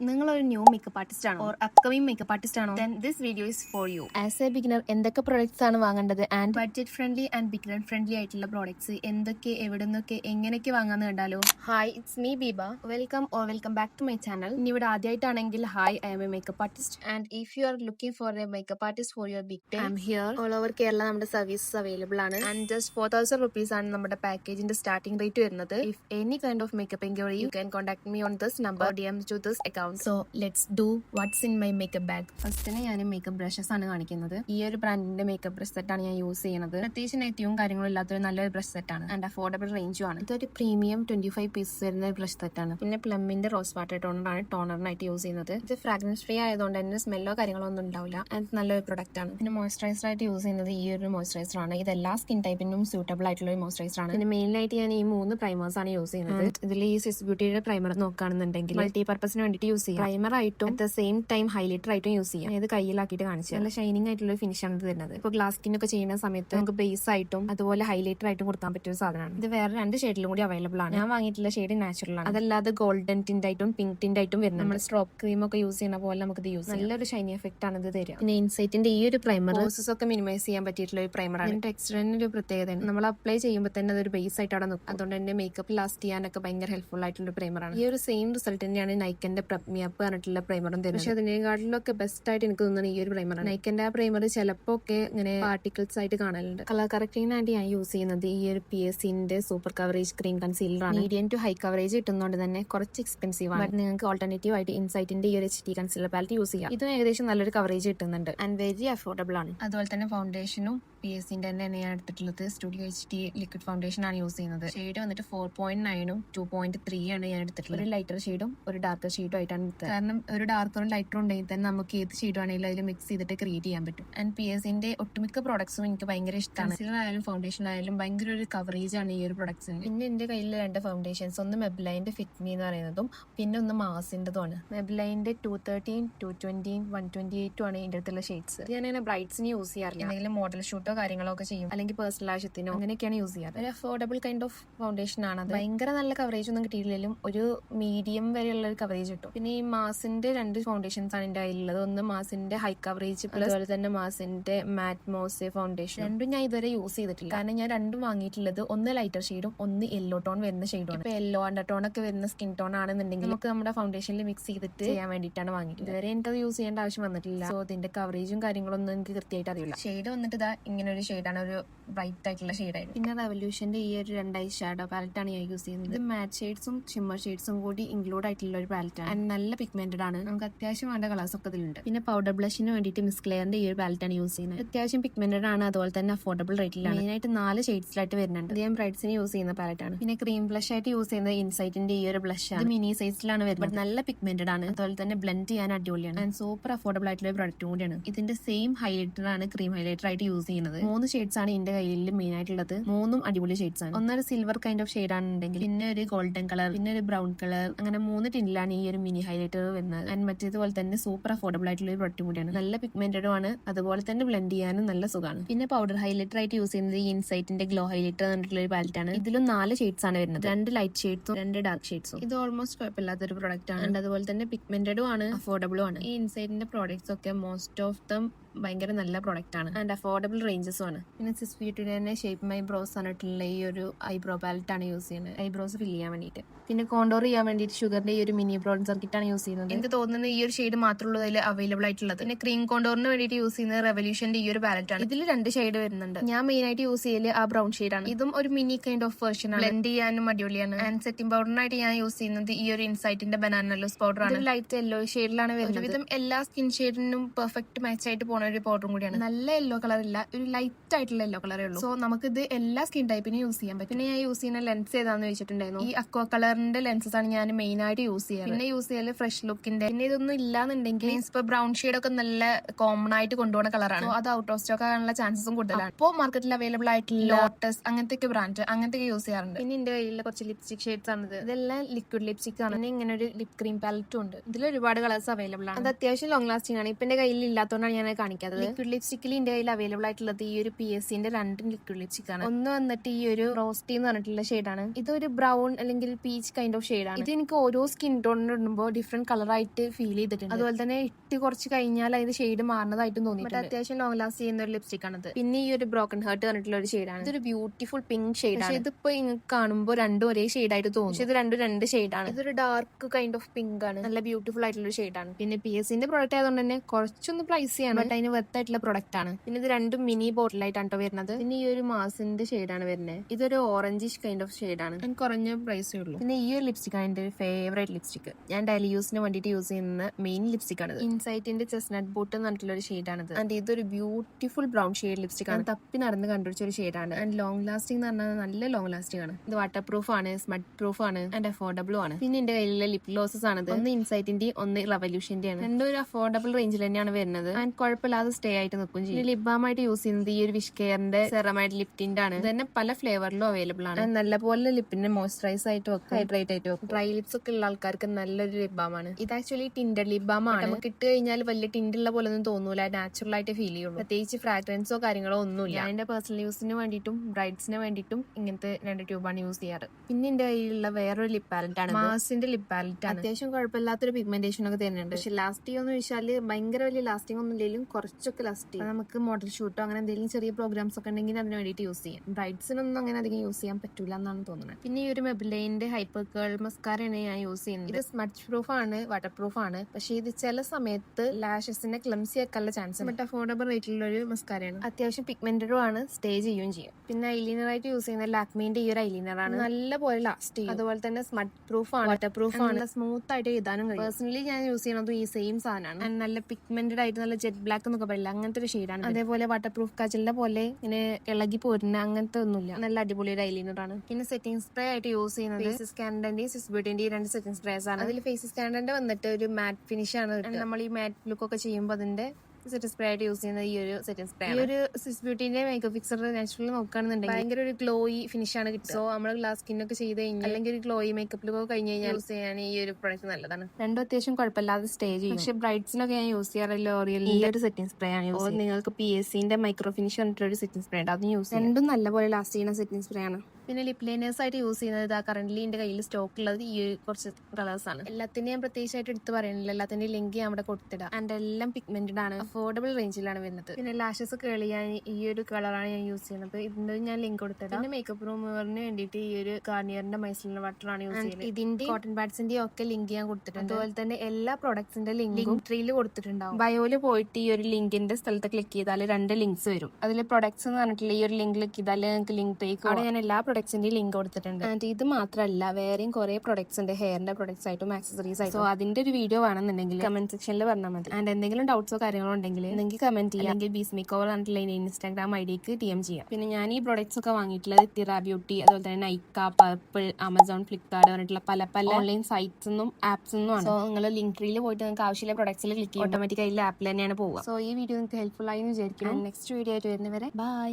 നിങ്ങൾ ഒരു new makeup artist ആണോ? ഓർ അപ്കമിംഗ് മേക്കപ്പ് ആർട്ടിസ്റ്റ് ആണോ? Then this video is for you as a beginner എന്തൊക്കെ products ആണ് വാങ്ങേണ്ടത്? And budget friendly and beginner friendly ആയിട്ടുള്ള products എന്തൊക്കെ എവിടെ നിന്നൊക്കെ എങ്ങനെയൊക്കെ വാങ്ങാന്ന് കണ്ടാലോ? Hi it's me Beeba welcome or welcome back to my channel ഇനി ഇവിടെ ആദ്യമായിട്ടാണെങ്കിൽ hi I'm a makeup artist and if you are looking for a makeup artist for your big I'm here all over Kerala നമ്മുടെ services available ആണ്. And just four thousand rupees ആണ് നമ്മുടെ പാക്കേജിന്റെ starting rate വരുന്നത്. If any kind of makeup enquiry you can contact me on this number D M to this account so let's do what's in my makeup bag ഫസ്റ്റിന് ഞാൻ makeup brushes ആണ് കാണിക്കുന്നത്. ഈ ഒരു ബ്രാൻഡിന്റെ മേക്കപ്പ് ബ്രഷ് സെറ്റ് ആണ് ഞാൻ use ചെയ്യുന്നത് പ്രത്യേകിച്ച് നെറ്റീവും കാര്യങ്ങളും ഇല്ലാത്തൊരു നല്ലൊരു ബ്രഷ് സെറ്റാണ് ആൻഡ് അഫോർഡബിൾ റേഞ്ചും ആണ്. ഇതൊരു പ്രീമിയം ട്വന്റി ഫൈവ് പീസസ് വരുന്ന ബ്രഷ് സെറ്റാണ് പിന്നെ പ്ലമ്മിന്റെ റോസ് വാട്ടർ ടോണറാണ് ടോണറിനായിട്ട് യൂസ് ചെയ്യുന്നത്. ഇത് ഫ്രാഗ്രൻസ് ഫ്രീ ആയതുകൊണ്ട് തന്നെ സ്മെല്ലോ കാര്യങ്ങളോ ഒന്നും ഉണ്ടാവില്ല. ആൻഡ് നല്ലൊരു പ്രൊഡക്റ്റ് ആണ്. പിന്നെ മോയ്സ്ചറൈസർ ആയിട്ട് യൂസ് ചെയ്യുന്നത് ഈ ഒരു മോയ്സ്ചറൈസർ ആണ്. ഇത് എല്ലാ സ്കിൻ ടൈപ്പിനും സൂട്ടബിൾ ആയിട്ടുള്ള ഒരു മോയ്സ്ചറൈസർ ആണ്. പിന്നെ മെയിനായിട്ട് ഞാൻ ഈ മൂന്ന് പ്രൈമേഴ്സ് ആണ് യൂസ് ചെയ്യുന്നത്. ഇതിൽ ഈ സിസ് ബ്യൂട്ടിയുടെ പ്രൈമർ നോക്കുകയാണെന്നുണ്ടെങ്കിൽ മൾട്ടി പർപ്പസിന് വേണ്ടിയിട്ട് യൂസ് ചെയ്യാം. പ്രൈമർ ആയിട്ടും at the same time highlighter ആയിട്ടും യൂസ് ചെയ്യാം. ഇത് കയ്യിലാക്കിയിട്ട് കാണിച്ചു നല്ല ഷൈനിങ് ആയിട്ടുള്ള ഫിനിഷ് ആണ് ഇത് തരുന്നത്. ഇപ്പൊ ഗ്ലാസ് സ്കിൻ ഒക്കെ ചെയ്യുന്ന സമയത്ത് നമുക്ക് ബേസ് ആയിട്ടും അതുപോലെ ഹൈലൈറ്റർ ആയിട്ടും കൊടുക്കാൻ പറ്റിയ ഒരു സാധനമാണ്. ഇത് വേറെ രണ്ട് ഷെയ്ഡിലും കൂടി അവൈലബിൾ ആണ്. ഞാൻ വാങ്ങിയിട്ടുള്ള ഷെയ്ഡ് നാച്ചുറൽ ആണ്. അതല്ലാതെ ഗോൾഡൻ ടിന്റ് ആയിട്ടും പിങ്ക് ടിന്റ് ആയിട്ടും വരുന്നത് നമ്മൾ സ്ട്രോപ്പ് ക്രീം ഒക്കെ യൂസ് ചെയ്യുന്ന പോലെ നമുക്ക് ഇത് യൂസ് നല്ലൊരു ഷൈനി എഫക്റ്റ് ആണ് ഇത് തരിക. പിന്നെ ഇൻസൈറ്റിന്റെ ഈ ഒരു പ്രൈമർ പ്രോസസ് ഒക്കെ മിനിമൈസ് ചെയ്യാൻ പറ്റിയിട്ടുള്ള ഒരു പ്രൈമർ ആണ്. ടെക്സ്റ്ററിന് ഒരു പ്രത്യേകതയാണ്. നമ്മൾ അപ്ലൈ ചെയ്യുമ്പോൾ തന്നെ അതൊരു ബേസ് ആയിട്ട് അവിടെ നിൽക്കും. അതുകൊണ്ട് തന്നെ മേക്കപ്പ് ലാസ്റ്റ് ചെയ്യാനൊക്കെ ഭയങ്കര ഹെൽപ്ഫുൾ ആയിട്ടുള്ള പ്രൈമർ ആണ്. ഈ ഒരു സെയിം റിസൾട്ട് തന്നെയാണ് നൈക്കന്റെ പ്രപ്മിയപ്പ് പറഞ്ഞിട്ടുള്ള പ്രൈമറും തരും പക്ഷെ അതിനെക്കാട്ടിലൊക്കെ ബെസ്റ്റ് ആയിട്ട് എനിക്ക് തോന്നുന്നത് ഈ ഒരു പ്രൈമർ ആണ്. നൈക്കന്റെ ആ പ്രൈമർ ചിലപ്പോ ഒക്കെ ഇങ്ങനെ പാർട്ടിക്കിൾസ് ആയിട്ട് കാണലുണ്ട്. കളർ കറക്റ്റിംഗിനായിട്ട് ഞാൻ യൂസ് ചെയ്യുന്നത് ഈ ഒരു പി എസ് സിന്റെ സൂപ്പർ കവറേജ് ക്രീം കൺസീലർ ആണ്. മീഡിയം ടു ഹൈ കവറേജ് കിട്ടുന്നതുകൊണ്ട് തന്നെ കുറച്ച് എക്സ്പെൻസീവ് ആണ്. നിങ്ങൾക്ക് ഓൾട്ടർനേറ്റീവ് ആയിട്ട് ഇൻസൈറ്റിന്റെ ഈ ഒരു H D concealer palette use ചെയ്യാം. ഇതും ഏകദേശം നല്ലൊരു കവറേജ് കിട്ടുന്നുണ്ട്. ആൻഡ് വെരി അഫോർഡബിൾ ആണ്. അതുപോലെ തന്നെ ഫൗണ്ടേഷനും പി എസ് സിന്റെ തന്നെ ഞാൻ എടുത്തിട്ടുള്ളത്. Studio H D liquid foundation ആണ് യൂസ് ചെയ്യുന്നത്. ഷെയ്ഡ് വന്നിട്ട് ഫോർ പോയിന്റ് നയനും ടു പോയിന്റ് ത്രീ ആണ് ഞാൻ എടുത്തിട്ടുള്ളത്. ഒരു ലൈറ്റർ ഷെയ്ഡും ഒരു ഡാർക്കർ ഷെയ്ഡും ആയിട്ടാണ് എടുത്തത്. കാരണം ഒരു ഡാർക്കറും ലൈറ്ററും ഉണ്ടെങ്കിൽ തന്നെ നമുക്ക് ഏത് ഷെയ്ഡ് ആണെങ്കിലും അതിൽ മിക്സ് ചെയ്തിട്ട് ക്രിയേറ്റ് ചെയ്യാൻ പറ്റും. ആൻഡ് പി എസ് സിന്റെ ഒട്ടുമിക്ക പ്രോഡക്ട്സും എനിക്ക് ഭയങ്കര ഇഷ്ടമാണ് ആയാലും ഫൗണ്ടേഷൻ ആയാലും ഭയങ്കര ഒരു കവറേജ് ആണ് ഈ ഒരു പ്രൊഡക്ട്സിന് പിന്നെ എന്റെ കയ്യിൽ രണ്ട് ഫൗണ്ടേഷൻസ് ഒന്ന് മെബ്ലൈന്റെ ഫിറ്റ്മി എന്ന് പറയുന്നതും പിന്നെ ഒന്ന് മാസിന്റെതുമാണ് മെബ്ലൈന്റെ ടു തേർട്ടീൻ ടു ട്വന്റിയും വൺ ട്വന്റി എയ്റ്റും ആണ് എന്റെ അടുത്തുള്ള ഷെയ്ഡ്സ് ഞാൻ അങ്ങനെ ബ്രൈറ്റ്സിന് യൂസ് ചെയ്യാറില്ല. എന്തെങ്കിലും മോഡൽ ഷൂട്ടോ കാര്യങ്ങളോ ഒക്കെ ചെയ്യും. അല്ലെങ്കിൽ പേഴ്സണൽ ആവശ്യത്തിനോ അങ്ങനെയൊക്കെയാണ് യൂസ് ചെയ്യാറ്. ഒരു അഫോർഡബിൾ കൈൻഡ് ഓഫ് ഫൗണ്ടേഷൻ ആണ് അത്. ഭയങ്കര നല്ല കവറേജ് ഒന്നും കിട്ടിയില്ലെങ്കിലും ഒരു മീഡിയം വരെയുള്ള ഒരു കവറേജ് കിട്ടും. പിന്നെ ഈ മാസിന്റെ രണ്ട് ഫൗണ്ടേഷൻസ് ആണ് എന്റെ കയ്യിലുള്ളത്. ഒന്ന് മാസിന്റെ ഹൈ കവറേജ് അതുപോലെ തന്നെ മാസിന്റെ മാറ്റ് മോസ് ഫൗണ്ടേഷൻ രണ്ടും ഞാൻ ഇതുവരെ യൂസ് ചെയ്തിട്ടില്ല. കാരണം ഞാൻ രണ്ടും വാങ്ങിയിട്ടുള്ളത് ഒന്ന് ലൈറ്റർ ഷെയ്ഡും ഒന്ന് യെല്ലോ ടോൺ വരുന്ന ഷെയ്ഡും ഇപ്പൊ യെല്ലോ അണ്ടർ ടോൺ ഒക്കെ വരുന്ന സ്കിൻ ടോൺ ആണെന്നുണ്ടെങ്കിൽ നമുക്ക് നമ്മുടെ ഫൗണ്ടേഷനിൽ മിക്സ് ചെയ്തിട്ട് ചെയ്യാൻ വേണ്ടിയിട്ടാണ് വാങ്ങിയത് ഇതുവരെ എനിക്കത് യൂസ് ചെയ്യേണ്ട ആവശ്യം വന്നിട്ടില്ല. സോ ഇതിന്റെ കവറേജും കാര്യങ്ങളൊന്നും എനിക്ക് കൃത്യമായിട്ട് അറിയില്ല. ഷെയ്ഡ് വന്നിട്ട് ഇതാ ഇങ്ങനെ ഒരു ഷെയ്ഡാണ് ഒരു ബ്രൈറ്റ് ആയിട്ടുള്ള ഷെയ്ഡായിരുന്നു പിന്നെ റെവല്യൂഷന്റെ ഈ ഒരു രണ്ടായി ഷാഡോ പാലറ്റ് ആണ് ഞാൻ യൂസ് ചെയ്യുന്നത്. ഇത് മാറ്റ് ഷെയ്ഡ്സും ഷിമ്മർ ഷെയ്ഡ്സും കൂടി ഇൻക്ലൂഡ് ആയിട്ടുള്ള ഒരു പാലറ്റാണ് ആണ്. നല്ല പിഗ്മെന്റഡ് ആണ്. നമുക്ക് അത്യാവശ്യം വേണ്ട കളേഴ്സ് ഒക്കെ ഇതിലുണ്ട്. പിന്നെ പൗഡർ ബ്ലഷിന് വേണ്ടിയിട്ട് മിസ് ക്ലെയറിന്റെ ഈ ഒരു പാലറ്റ് ആണ് യൂസ് ചെയ്യുന്നത്. അത്യാവശ്യം പിഗ്മെന്റഡ് ആണ് അതുപോലെ തന്നെ അഫോർഡബിൾ റേറ്റിലാണ് മെയിനായിട്ട് നാല് ഷെയ്ഡ്സിലായിട്ട് വരുന്നുണ്ട്. ഇത് ഞാൻ ബ്രൈഡ്സിന് യൂസ് ചെയ്യുന്ന പാലറ്റാണ് ആണ്. പിന്നെ ക്രീം ബ്ലഷ് ആയിട്ട് യൂസ് ചെയ്യുന്നത് ഇൻസൈറ്റിന്റെ ഈ ഒരു ബ്ലഷ് ആണ്. മിനി സൈസിലാണ് വരുന്നത്. നല്ല പിഗ്മെന്റഡ് ആണ്. അതുപോലെ തന്നെ ബ്ലെൻഡ് ചെയ്യാൻ അടിപൊളിയാണ്. ആൻഡ് സൂപ്പർ അഫോർഡബിൾ ആയിട്ടുള്ള ഒരു പ്രൊഡക്റ്റ് കൂടിയാണ്. ഇതിന്റെ സെയിം ഹൈലൈറ്റർ ആണ് ക്രീം ഹൈലൈറ്റർ ആയിട്ട് യൂസ് ചെയ്യുന്നത്. മൂന്ന് ഷെയ്ഡ്സ് ആണ് എന്റെ കയ്യിൽ മെയിൻ ആയിട്ടുള്ളത്. മൂന്നും അടിപൊളി ഷെയ്ഡ്സ് ആണ്. ഒന്നൊരു സിൽവർ കൈൻഡ് ഓഫ് ഷെയ്ഡ് ആണെന്നുണ്ടെങ്കിൽ പിന്നെ ഒരു ഗോൾഡൻ കളർ പിന്നെ ഒരു ബ്രൗൺ കളർ അങ്ങനെ മൂന്ന് ടിന്നിലാണ് ഈ ഒരു മിനി ഹൈലൈറ്റർ വരുന്നത്. ആൻഡ് മറ്റേതുപോലെ തന്നെ സൂപ്പർ അഫോർഡബിൾ ആയിട്ടുള്ള ഒരു പ്രൊഡക്റ്റ് കൂടിയാണ്. നല്ല പിഗ്മെന്റഡും ആണ്. അതുപോലെ തന്നെ ബ്ലെൻഡ് ചെയ്യാനും നല്ല സുഖമാണ്. പിന്നെ പൗഡർ ഹൈലൈറ്റർ ആയിട്ട് യൂസ് ചെയ്യുന്നത് ഈ ഇൻസൈറ്റിന്റെ ഗ്ലോ ഹൈലൈറ്റർ എന്നിട്ടുള്ള ഒരു പാലറ്റ് ആണ്. ഇതിലും നാല് ഷെയ്ഡ്സ് ആണ് വരുന്നത്. രണ്ട് ലൈറ്റ് ഷെയ്ഡ്സും രണ്ട് ഡാർക്ക് ഷെയ്ഡ്സും ഇത് ഓൾമോസ്റ്റ് കുഴപ്പമില്ലാത്ത ഒരു പ്രൊഡക്റ്റ് ആണ് അതുപോലെ തന്നെ പിഗ്മെന്റഡും ആണ് അഫോർഡബിളും ആണ്. ഈ ഇൻസൈറ്റിന്റെ പ്രോഡക്ട്സ് ഒക്കെ മോസ്റ്റ് ഓഫ് ദം ഭയങ്കര നല്ല പ്രോഡക്റ്റ് ആണ്. ആൻഡ് അഫോർഡബിൾ റേഞ്ചസും ആണ്. പിന്നെ സിസ് ബ്യൂട്ടിയുടെ തന്നെ ഷേപ്പ് മൈ ബ്രോസ് പറഞ്ഞിട്ടുള്ള ഈ ഒരു ഐബ്രോ പാലറ്റ് ആണ് യൂസ് ചെയ്യുന്നത്. ഐബ്രോസ് ഫിൽ ചെയ്യാൻ വേണ്ടിയിട്ട്. പിന്നെ കോണ്ടോർ ചെയ്യാൻ വേണ്ടിയിട്ട് ഷുഗറിന്റെ ഈ ഒരു മിനി ബ്രോൺ സർക്കിറ്റ് ആണ് യൂസ് ചെയ്യുന്നത്. എനിക്ക് തോന്നുന്നത് ഈ ഒരു ഷെയ്ഡ് മാത്രമുള്ളൂ അതിൽ അവൈലബിൾ ആയിട്ടുള്ളത്. പിന്നെ ക്രീം കോണ്ടോറിന് വേണ്ടിയിട്ട് യൂസ് ചെയ്യുന്ന റെവല്യൂഷന്റെ ഈ ഒരു പാലറ്റ് ആണ്. ഇതിൽ രണ്ട് ഷെയ്ഡ് വരുന്നുണ്ട്. ഞാൻ മെയിൻ ആയിട്ട് യൂസ് ചെയ്യൽ ആ ബ്രൗൺ ഷെയ്ഡ് ആണ്. ഇതും ഒരു മിനി കൈൻഡ് ഓഫ് വേർഷൻ ആണ്. ബ്ലെൻഡ് ചെയ്യാനും അടിപൊളിയാണ്. ആൻഡ് സെറ്റിംഗ് പൗഡറിനായിട്ട് ഞാൻ യൂസ് ചെയ്യുന്നത് ഈ ഒരു ഇൻസൈറ്റിന്റെ ബനാന പൗഡറാണ് പൗഡർ ആണ്. ലൈറ്റ് യെല്ലോ ഷെയ്ഡിലാണ് വരുന്നത് ഒരുവിധം എല്ലാ സ്കിൻ ഷെയ്ഡിനും പെർഫെക്റ്റ് മാച്ച് ആയിട്ട് പോണ ഒരു പൗഡറും കൂടിയാണ്. നല്ല യെല്ലോ കളർ ഇല്ല. ഒരു ലൈറ്റ് ആയിട്ടുള്ള യെല്ലോ കളറേ ഉള്ളൂ. സോ നമുക്ക് ഇത് എല്ലാ സ്കിൻ ടൈപ്പിനും യൂസ് ചെയ്യാൻ പറ്റും. പിന്നെ ഞാൻ യൂസ് ചെയ്യുന്ന ലെൻസ് ഏതാന്ന് വെച്ചിട്ടുണ്ടായിരുന്നു? ഈ അക്വ കളറിന്റെ ലെൻസസ് ആണ് ഞാൻ മെയിൻ ആയിട്ട് യൂസ് ചെയ്യാറ്. പിന്നെ യൂസ് ചെയ്യൽ ഫ്രഷ് ലുക്കിന്റെ പിന്നെ ഇതൊന്നും ഇല്ലാന്നുണ്ടെങ്കിൽ മീൻസ് ഇപ്പൊ ബ്രൗൺ ഷെയ്ഡ് ഒക്കെ നല്ല കോമൺ ആയിട്ട് കൊണ്ടുപോകുന്ന കളറാണ് അത് ഔട്ട് ഓഫ് സ്റ്റോക്ക് ആകാനുള്ള ചാൻസസും കൂടുതലാണ്. ഇപ്പോൾ മാർക്കറ്റിൽ അവൈലബിൾ ആയിട്ടുള്ള ലോട്ടസ് അങ്ങനത്തെ ബ്രാൻഡ് അങ്ങനത്തെ യൂസ് ചെയ്യാറുണ്ട്. പിന്നെ എന്റെ കയ്യിലുള്ള കുറച്ച് ലിപ്സ്റ്റിക് ഷെയ്ഡ്സ് ആണ് ഇത്. ഇതെല്ലാം ലിക്വിഡ് ലിപ്സ്റ്റിക് ആണ്. പിന്നെ ഇങ്ങനെ ഒരു ലിപ് ക്രീം പാലറ്റും ഉണ്ട്. ഇതിൽ ഒരുപാട് കളേഴ്സ് അവൈലബിൾ ആണ്. അത് അത്യാവശ്യം ലോങ് ലാസ്റ്റിംഗ് ആണ്. ഇപ്പൊ എന്റെ കയ്യിൽ ഇല്ലാത്തതുകൊണ്ടാണ് ഞാൻ കാണിക്കുന്നത്. കാണിക്കാത്തത് ലിക്വിഡ് ലിപ്സ്റ്റിക്കിൽ ഇന്ത്യയിൽ കയ്യിൽ അവൈലബിൾ ആയിട്ടുള്ളത് ഈ ഒരു പി എസ് സിന്റെ രണ്ട് ലിക്വിഡ് ലിപ്സ്റ്റിക് ആണ്. ഒന്ന് വന്നിട്ട് ഈ ഒരു റോസ്റ്റി എന്ന് പറഞ്ഞിട്ടുള്ള ഷെയ്ഡാണ് ഇതൊരു ബ്രൗൺ അല്ലെങ്കിൽ പീച്ച് കൈൻഡ് ഓഫ് ഷെയ്ഡാണ് ഇത് എനിക്ക് ഓരോ സ്കിൻ ടോണിന് ഇടുമ്പോൾ ഡിഫറെന്റ് കളറായിട്ട് ഫീൽ ചെയ്തിട്ടുണ്ട്. അതുപോലെ തന്നെ ഇട്ട് കുറച്ച് കഴിഞ്ഞാൽ അതിന് ഷെയ്ഡ് മാറുന്നതായിട്ടും തോന്നിയിട്ടുണ്ട്. അത്യാവശ്യം ലോങ് ലാസ്റ്റ് ചെയ്യുന്ന ഒരു ലിപ്സ്റ്റിക് ആണത്. പിന്നെ ഈ ഒരു ബ്രോക്കൺ ഹേർട്ട് പറഞ്ഞിട്ടുള്ള ഒരു ഷെയ്ഡാണ് ഇതൊരു ബ്യൂട്ടിഫുൾ പിങ്ക് ഷെയ്ഡാണ് ഇതിപ്പോ കാണുമ്പോൾ രണ്ടും ഒരേ ഷെയ്ഡായിട്ട് തോന്നും. പക്ഷെ ഇത് രണ്ടും രണ്ട് ഷെയ്ഡാണ് ഇതൊരു ഡാർക്ക് കൈൻഡ് ഓഫ് പിങ്ക് ആണ്. നല്ല ബ്യൂട്ടിഫുൾ ആയിട്ടുള്ള ഒരു ഷെയ്ഡാണ് പിന്നെ പി എസ് സിന്റെ പ്രോഡക്റ്റ് ആയതുകൊണ്ട് തന്നെ കുറച്ചൊന്ന് പ്രൈസ് ചെയ്യാൻ ബട്ട് അതിന് വെർത്ത് ആയിട്ടുള്ള പ്രൊഡക്റ്റ് ആണ്. പിന്നെ ഇത് രണ്ടും മിനി ബോട്ടിലായിട്ടാണ് കേട്ടോ വരുന്നത്. പിന്നെ ഈ ഒരു മാസിന്റെ ഷെയ്ഡാണ് വരുന്നത് ഇതൊരു ഓറഞ്ചിഷ് കൈൻഡ് ഓഫ് ഷെയ്ഡാണ് ഞാൻ കുറഞ്ഞ പ്രൈസേ ഉള്ളൂ. പിന്നെ ഈ ഒരു ലിപ്സ്റ്റിക് ആണ് എന്റെ ഫേവറേറ്റ് ലിപ്സ്റ്റിക് ഞാൻ ഡെയിലി യൂസിന് വേണ്ടിയിട്ട് യൂസ് ചെയ്യുന്ന മെയിൻ ലിപ്സ്റ്റിക് ആണ് ഇൻസൈറ്റിന്റെ ചെസ്നട്ട് ബോട്ട് എന്ന് പറഞ്ഞിട്ടുള്ള ഒരു ഷെയ്ഡാണിത് ആൻഡ് ഇതൊരു ബ്യൂട്ടിഫുൾ ബ്രൗൺ ഷെയ്ഡ് ലിപ്സ്റ്റിക് ആണ്. തപ്പി നടന്ന് കണ്ടുപിടിച്ച ഒരു ഷെയ്ഡാണ് ആൻഡ് ലോങ് ലാസ്റ്റിംഗ് എന്ന് പറഞ്ഞാൽ നല്ല ലോങ് ലാസ്റ്റിംഗ് ആണ്. ഇത് വാട്ടർ പ്രൂഫ് ആണ് സ്മട്ട് പ്രൂഫ് ആണ് ആൻഡ് അഫോർഡബിളും ആണ്. പിന്നെ എന്റെ കയ്യിലുള്ള ലിപ് ഗ്ലോസസ് ആണ് ഒന്ന് ഇൻസൈറ്റിന്റെ ഒന്ന് റവല്യൂഷന്റെ ആണ് രണ്ടും ഒരു അഫോർഡബിൾ റേഞ്ചിൽ തന്നെയാണ് വരുന്നത്. ആൻഡ് കുഴപ്പമില്ലാതെ സ്റ്റേ ആയിട്ട് നിൽക്കും ചെയ്യും. ലിപ് ബാം ആയിട്ട് യൂസ് ചെയ്യുന്നത് ഈ ഒരു വിഷ് കെയറിന്റെ സെറമായിട്ട് ലിപ്റ്റിന്റെ ആണ്. തന്നെ പല ഫ്ലേവറിലും അവൈലബിൾ ആണ്. നല്ല നല്ലപോലെ ലിപ്പിനെ മോയ്സ്ചറൈസ് ആയിട്ട് വെക്കും. ഹൈഡ്രേറ്റ് ആയിട്ട് വെക്കും. ഡ്രൈ ലിപ്സ് ഒക്കെ ഉള്ള ആൾക്കാർക്ക് നല്ലൊരു ലിപ് ബാം ആണ് ഇത് ആക്ച്വലി ടിൻഡർ ലിപ് ബാം ആണ് നമുക്ക് ഇട്ട് കഴിഞ്ഞാൽ വലിയ ടിൻഡുള്ള ഉള്ള പോലെ ഒന്നും തോന്നൂല. നാച്ചുറൽ ആയിട്ട് ഫീൽ ചെയ്യുള്ളൂ. പ്രത്യേകിച്ച് ഫ്രാഗ്രൻസോ കാര്യങ്ങളോ ഒന്നുമില്ല. എന്റെ പേഴ്സണൽ യൂസിന് വേണ്ടിയിട്ടും ബ്രൈഡ്സിന് വേണ്ടിയിട്ടും ഇങ്ങനത്തെ രണ്ട് ട്യൂബാണ് യൂസ് ചെയ്യാറ്. പിന്നെ എന്റെ കയ്യിലുള്ള വേറൊരു ലിപ് പാലറ്റ് ആണ് മാസിന്റെ ലിപ് പാലറ്റ് ആണ്. അത്യാവശ്യം കുഴപ്പമില്ലാത്തൊരു പിഗ്മെന്റേഷൻ ഒക്കെ തന്നെയുണ്ട് പക്ഷെ ലാസ്റ്റ് ചെയ്യുമെന്ന് വെച്ചാൽ ഭയങ്കര വലിയ ലാസ്റ്റിംഗ് ഒന്നും ഇല്ലെങ്കിലും കുറച്ചൊക്കെ ലാസ്റ്റ് ചെയ്യും നമുക്ക് മോഡൽ ഷൂട്ടോ അങ്ങനെ എന്തെങ്കിലും ചെറിയ പ്രോഗ്രാംസ് ഒക്കെ ഉണ്ടെങ്കിൽ അതിന് വേണ്ടിയിട്ട് യൂസ് ചെയ്യാം. ബ്രൈഡ്സിനൊന്നും അങ്ങനെ അധികം യൂസ് ചെയ്യാൻ പറ്റില്ല എന്നാണ് തോന്നുന്നത്. പിന്നെ ഈ ഒരു മെബിലൈന്റെ ഹൈപ്പർ കേൾ മസ്കാരയാണ് ഞാൻ യൂസ് ചെയ്യുന്നത്. ഇത് സ്മച്ച് പ്രൂഫ് ആണ് വാട്ടർ പ്രൂഫ് ആണ്. പക്ഷെ ഇത് ചില സമയത്ത് ലാഷസിനെ ക്ലംസി ആക്കാനുള്ള ചാൻസ് ബട്ട് അഫോർഡബിൾ റേറ്റിലുള്ള ഒരു മസ്കാരയാണ് അത്യാവശ്യം പിഗ്മെന്റഡും ആണ് സ്റ്റേ ചെയ്യുകയും ചെയ്യും. പിന്നെ ഐലൈനർ ആയിട്ട് യൂസ് ചെയ്യുന്ന ലാക്മീന്റെ ഈ ഒരു ഐലീനർ ആണ്. നല്ല പോലെ ലാസ്റ്റ് ചെയ്യും. അതുപോലെ തന്നെ സ്മട്ട് പ്രൂഫ് ആണ്. വാട്ടർ പ്രൂഫ് ആണ് സ്മൂത്ത് ആയിട്ട് എഴുതാനും കഴിയും. പേഴ്സണലി ഞാൻ യൂസ് ചെയ്യുന്നത് ഈ സെയിം സാധനമാണ്. നല്ല പിഗ്മെന്റഡ് ആയിട്ട് നല്ല ജെറ്റ് ബ്ലാക്ക് എന്നൊക്കെ പറയില്ല. അങ്ങനത്തെ ഒരു ഷെയ്ഡാണ് അതേപോലെ വാട്ടർ പ്രൂഫ് കജലിന്റെ പോലെ ഇങ്ങനെ ഇളകി പോരുന്ന അങ്ങനത്തെ ഒന്നുമില്ല. നല്ല അടിപൊളി ഒരു ഐലൈനർ ആണ് പിന്നെ സെറ്റിംഗ് സ്പ്രേ ആയിട്ട് യൂസ് ചെയ്യുന്നത് ഫേസ് സ്കാൻഡന്റെയും സിസ് ബ്യൂട്ടിന്റെയും രണ്ട് സെറ്റിംഗ് സ്പ്രേസ് ആണ്. അതിൽ ഫേസ് സ്കാൻഡന്റെ വന്നിട്ട് ഒരു മാറ്റ് ഫിനിഷ് ആണ്. നമ്മൾ ഈ മാറ്റ് ലുക്ക് ഒക്കെ ചെയ്യുമ്പോൾ അതിന്റെ സെറ്റിംഗ് സ്പ്രേ ആയിട്ട് യൂസ് ചെയ്യുന്നത് ഈ ഒരു സെറ്റിംഗ് സ്പ്രേ ഈ ഒരു സിസ് ബ്യൂട്ടിന്റെ മേക്കപ്പ് ഫിക്സർ നാച്ചുറൽ നോക്കുകയാണെന്നുണ്ടെങ്കിൽ ഭയങ്കര ഒരു ഗ്ലോയി ഫിനിഷ് ആണ് കിട്ടുക. സോ നമ്മൾ ഗ്ലാസ് സ്കിൻ ഒക്കെ ചെയ്ത് കഴിഞ്ഞാൽ അല്ലെങ്കിൽ ഒരു ഗ്ലോയി മേക്കപ്പ് ലുക്ക് ഒക്കെ കഴിഞ്ഞ് കഴിഞ്ഞാൽ യൂസ് ചെയ്യാൻ ഈ ഒരു പ്രൊഡക്റ്റ് നല്ലതാണ്. രണ്ടും അത്യാവശ്യം കുഴപ്പമില്ലാതെ സ്റ്റേ ചെയ്യും. പക്ഷെ ബ്രൈഡ്സിനൊക്കെ ഞാൻ യൂസ് ചെയ്യാറ് ലോറിയൽ ഈ ഒരു സെറ്റിംഗ് സ്പ്രേ ആണ് യൂസ് നിങ്ങൾക്ക് പി എസ് സിന്റെ മൈക്രോ ഫിനിഷ് പറഞ്ഞിട്ട് ഒരു സെറ്റിംഗ് സ്പ്രേ ഉണ്ട്. അതും യൂസ് രണ്ടും നല്ലപോലെ ലാസ്റ്റ് ചെയ്യുന്ന സെറ്റിംഗ് സ്പ്രേ ആണ്. പിന്നെ ലിപ് ലൈനേഴ്സ് ആയിട്ട് യൂസ് ചെയ്യുന്നത് ഇതാ കറന്റ്ലി എന്റെ കയ്യിൽ സ്റ്റോക്ക് ഉള്ളത് ഈ കുറച്ച് കളേഴ്സ് ആണ്. എല്ലാത്തിനും ഞാൻ പ്രത്യേകിച്ചായിട്ട് എടുത്ത് പറയുന്നില്ല എല്ലാത്തിന്റെയും ലിങ്ക് ഞാൻ അവിടെ കൊടുത്തിടാം. ആൻഡ് എല്ലാം പിഗ്മെന്റഡ് ആണ്. അഫോർഡബിൾ റേഞ്ചിലാണ് വരുന്നത്. പിന്നെ ലാഷസ് കേൾ ചെയ്യാൻ ഈ ഒരു കളറാണ് ഞാൻ യൂസ് ചെയ്യുന്നത്. ഇതിന്റെ ഞാൻ ലിങ്ക് കൊടുത്തിടാം. പിന്നെ മേക്കപ്പ് റൂമറിന് വേണ്ടിയിട്ട് ഈ ഒരു ഗാർണിയറിന്റെ മൈസൂരിന്റെ വാട്ടറാണ് യൂസ് ചെയ്യുന്നത്. ഇതിന്റെ കോട്ടൺ പാഡ്സിന്റെ ഒക്കെ ലിങ്ക് ഞാൻ കൊടുത്തിട്ടുണ്ട്. അതുപോലെ തന്നെ എല്ലാ പ്രോഡക്ട്സിന്റെ ലിങ്കും ട്രീൽ ട്രീയിൽ കൊടുത്തിട്ടുണ്ടാവും. ബയോയിൽ പോയിട്ട് ഈ ഒരു ലിങ്കിന്റെ സ്ഥലത്ത് ക്ലിക്ക് ചെയ്താൽ രണ്ട് ലിങ്ക്സ് വരും. അതിൽ പ്രൊഡക്ട്സ് എന്ന് പറഞ്ഞിട്ടുള്ള ഈ ഒരു ലിങ്ക് ക്ലിക്ക് ചെയ്താൽ നിങ്ങൾക്ക് ലിങ്ക് ടേക്ക് അവിടെ ഞാൻ എല്ലാ പ്രൊഡക്ട്സിന്റെ ലിങ്ക് കൊടുത്തിട്ടുണ്ട്. ആൻഡ് ഇത് മാത്രമല്ല വേറെയും കുറെ പ്രൊഡക്ട്സ് ഉണ്ട്. ഹെയറിന്റെ പ്രൊഡക്ട്സ് ആയിട്ടും ആക്സസറീസ് ആയിട്ടും. സോ അതിന്റെ ഒരു വീഡിയോ വേണമെന്നുണ്ടെങ്കിൽ കമന്റ് സെക്ഷനിൽ പറഞ്ഞാൽ മതി. ആൻഡ് എന്തെങ്കിലും ഡൗട്ട്സോ കാര്യങ്ങളോ ഉണ്ടെങ്കിൽ നിങ്ങൾക്ക് കമന്റ് ചെയ്യാം. അല്ലെങ്കിൽ ബീസ് മേക്കോവർ പറഞ്ഞിട്ടുള്ള ഇൻസ്റ്റാഗ്രാം ഐ ഡിക്ക് ടി എം ചെയ്യാം. പിന്നെ ഞാൻ ഈ പ്രൊഡക്ട്സ് ഒക്കെ വാങ്ങിയിട്ടുള്ളത് തിറ ബ്യൂട്ടി അതുപോലെ തന്നെ നൈക്ക പർപ്പിൾ ആമസോൺ ഫ്ലിപ്കാർട്ട് പറഞ്ഞിട്ടുള്ള പല പല ഓൺലൈൻ സൈറ്റ്സ് നിന്നും ആപ്സ് നിന്നും ആണ്. സോ നിങ്ങൾ ലിങ്ക് ട്രീയിൽ പോയിട്ട് നിങ്ങൾക്ക് ആവശ്യമുള്ള പ്രൊഡക്ട്സിൽ ക്ലിക്ക് ചെയ്യും ഓട്ടോമാറ്റിക് അതിൽ ആപ്പിൽ തന്നെയാണ് പോവുക. സോ ഈ വീഡിയോ നിങ്ങൾക്ക് ഹെൽപ്ഫുൾ ആയി വിചാരിക്കും നെക്സ്റ്റ് വീഡിയോ ആയിട്ട് വരുന്നവരെ ബൈ